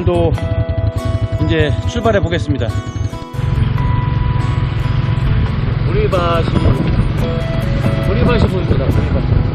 자, 오늘도 이제 출발해 보겠습니다. 보리밭이, 보리밭이 보입니다, 보리밭.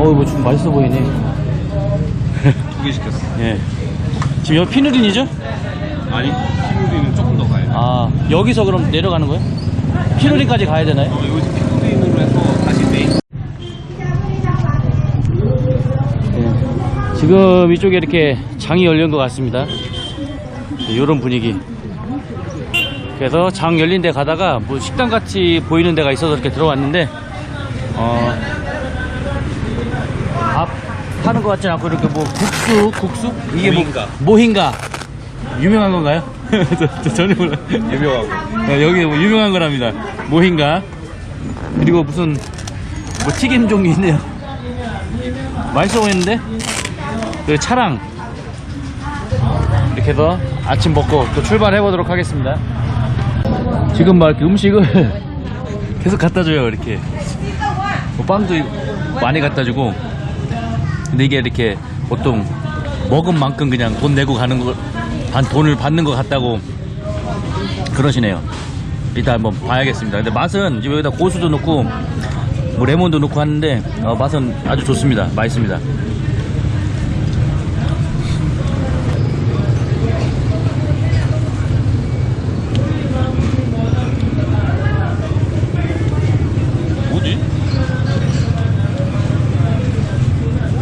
어우 뭐좀 맛있어 보이네 두 개 시켰어. 예 지금 여기 피누린이죠? 아니, 피누리는 조금 더 가요. 아 여기서 그럼 내려가는 거예요? 피누린까지 가야 되나요? 어, 여기서 피누리로 해서 다시 메인. 예. 지금 이쪽에 이렇게 장이 열린 것 같습니다 이런 분위기 그래서 장 열린 데 가다가 뭐 식당 같이 보이는 데가 있어서 이렇게 들어왔는데 어, 밥 파는 것 같진 않고 이렇게 뭐 국수 국수 이게 모힌가. 뭐 모힌가 유명한 건가요? 저, 저 전혀 몰라요 유명하고. 네, 여기 뭐 유명한 거랍니다. 모힌가. 그리고 무슨 뭐 튀김 종류 있네요. 맛있어 보이는데? 그 차랑 이렇게 해서 아침 먹고 또 출발해 보도록 하겠습니다. 지금 막 이렇게 음식을 계속 갖다 줘요 이렇게. 뭐 빵도 많이 갖다 주고. 근데 이게 이렇게 보통 먹은 만큼 그냥 돈 내고 가는 거, 반 돈을 받는 것 같다고 그러시네요. 이따 한번 봐야겠습니다. 근데 맛은 여기다 고수도 넣고 뭐 레몬도 넣고 하는데 어, 맛은 아주 좋습니다. 맛있습니다.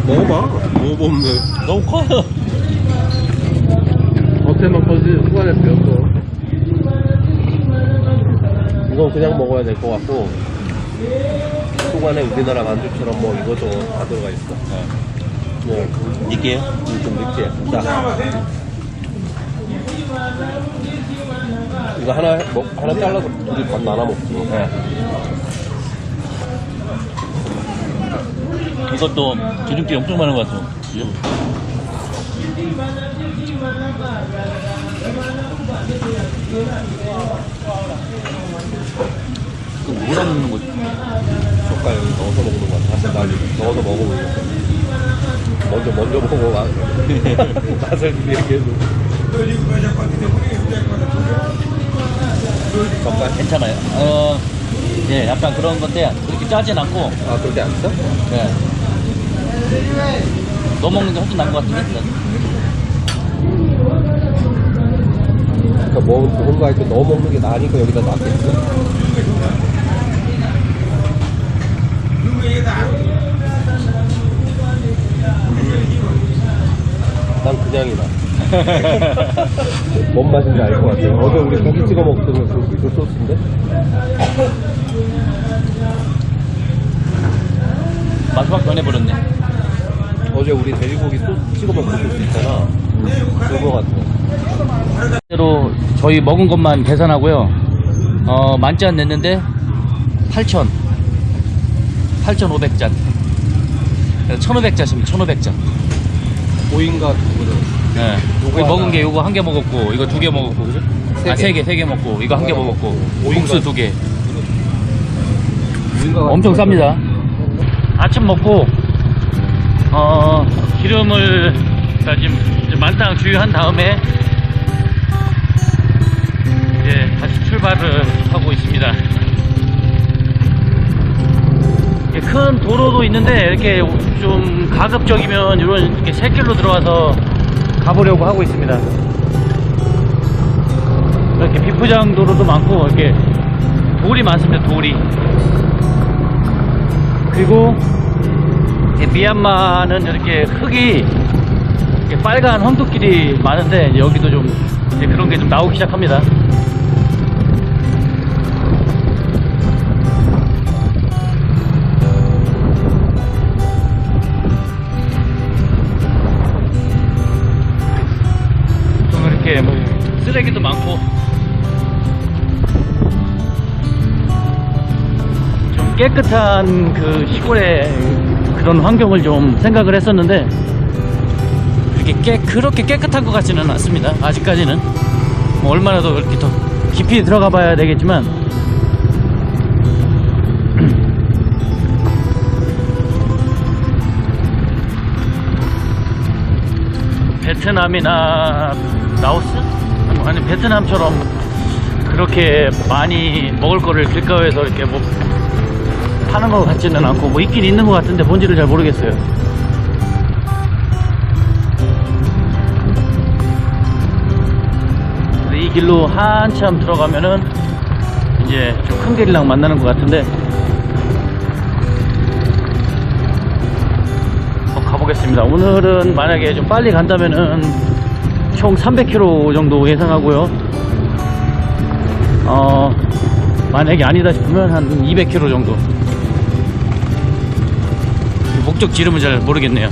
먹어봐. 먹어보면 너무 커요. 겉에만 퍼지 후안에 배웠어. 이건 그냥 먹어야 될 것 같고 후안에 우리나라 만두처럼 뭐 이것저것 다 들어가 있어. 네. 이게요? 좀 느끼해. 자. 이거 하나 먹 하나 잘라서 둘이 반 나눠 먹지. 네. 이것도 기름기 엄청 많은 것 같아요. 그 뭐라 먹는 거지? 젓갈 넣어서 먹는 거야. 다시 나 넣어서 먹어보겠어. 먼저 먼저 먹어 봐. 맛을 얘기해줘. 젓갈. 괜찮아요. 어, 예, 약간 그런 건데 그렇게 짜진 않고, 아 그렇게 안 써? 예. 너 먹는 게 훨씬 나은 것 같은데? 그러니까 뭐 뭔가 할때 넣어 먹는 게 나으니까 여기다 놨겠어. 난 그냥이다. 뭔 맛인지 알 것 같아. 어제 우리 고기 찍어 먹던 그, 그 소스인데? 마지막 변해버렸네. 어제 우리 돼지고기 소스 찍어 먹던 소스 있잖아. 그거 같아. 대로 저희 먹은 것만 계산하고요. 어, 만짠 냈는데 8,000. 8,500잔. 1,500잔입니다. 1,500잔. 보인가 두부를. 네. 요거 우리 먹은 하나. 게 요거 한 개 먹었고, 이거 두 개 먹었고, 그죠? 세 아, 개. 세 개, 세 개 먹고, 이거 한 개 먹었고, 먹고, 국수. 두 개. 엄청 쌉니다. 아침 먹고, 어, 기름을 자, 지금 만땅 주유한 다음에 이제 다시 출발을 하고 있습니다. 큰 도로도 있는데 이렇게 좀 가급적이면 이런 이렇게 새길로 들어와서 가보려고 하고 있습니다. 이렇게 비포장 도로도 많고 이렇게 돌이 많습니다. 돌이. 그리고 이 미얀마는 이렇게 흙이 이렇게 빨간 황토길이 많은데 여기도 좀 그런 게 좀 나오기 시작합니다. 좀 이렇게 뭐 쓰레기도 많고 좀 깨끗한 그 시골의 그런 환경을 좀 생각을 했었는데 그렇게 깨, 그렇게 깨끗한 것 같지는 않습니다. 아직까지는. 뭐 얼마나 더 이렇게 더 깊이 들어가 봐야 되겠지만. 베트남이나 라오스? 아니 베트남처럼 그렇게 많이 먹을 거를 길가에서 이렇게 뭐 파는 것 같지는 않고 뭐 있긴 있는 것 같은데 뭔지를 잘 모르겠어요. 이 길로 한참 들어가면은 이제 좀 큰 길이랑 만나는 것 같은데 가보겠습니다. 오늘은 만약에 좀 빨리 간다면은 총 300km 정도 예상하고요. 어, 만약에 아니다 싶으면 한 200km 정도. 목적 지름은 잘 모르겠네요.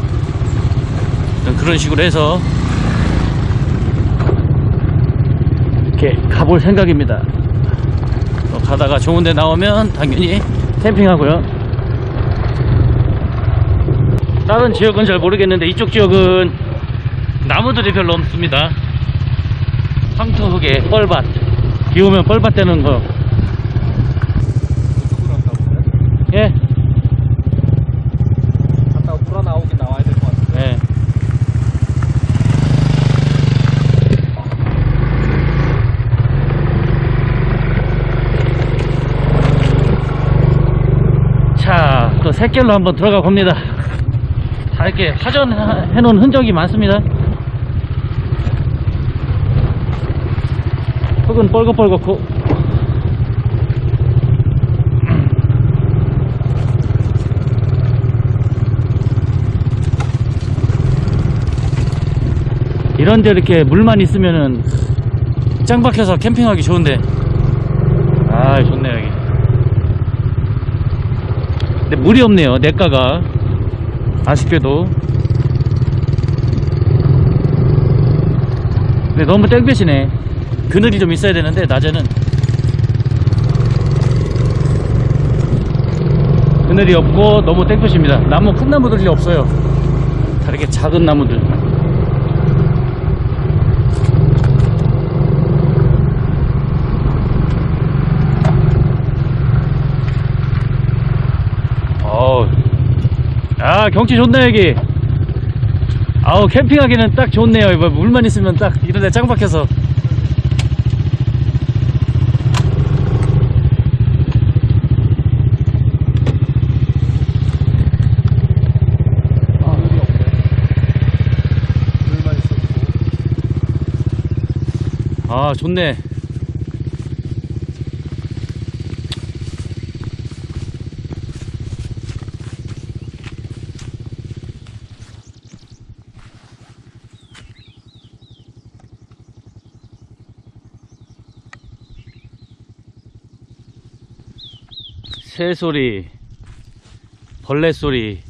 그런 식으로 해서 이렇게 가볼 생각입니다. 또 가다가 좋은 데 나오면 당연히 캠핑하고요. 다른 지역은 잘 모르겠는데 이쪽 지역은 나무들이 별로 없습니다. 황토 흙에 뻘밭. 비 오면 뻘밭 되는 거. 이쪽으로 한다고 그래? 예, 갔다가 돌아 나오긴 나와야 될 것 같은데. 예. 자, 또 새길로 한번 들어가 봅니다. 다 이렇게 화전해 놓은 흔적이 많습니다. 흙은 뻘겋뻘겋고. 이런데 이렇게 물만 있으면은 짱 박혀서 캠핑하기 좋은데. 아, 좋네요, 여기. 근데 물이 없네요, 냇가가. 아쉽게도. 근데 너무 땡볕이네. 그늘이 좀 있어야 되는데, 낮에는. 그늘이 없고, 너무 땡볕입니다. 나무, 큰 나무들이 없어요. 다 이렇게 작은 나무들. 어우. 아, 경치 좋네, 여기. 아우, 캠핑하기는 딱 좋네요. 이거 물만 있으면 딱 이런 데 짱 박혀서. 아, 좋네. 새 소리, 벌레 소리.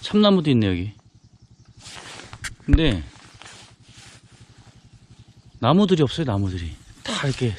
참나무도 있네 여기 근데 나무들이 없어요 나무들이 다 이렇게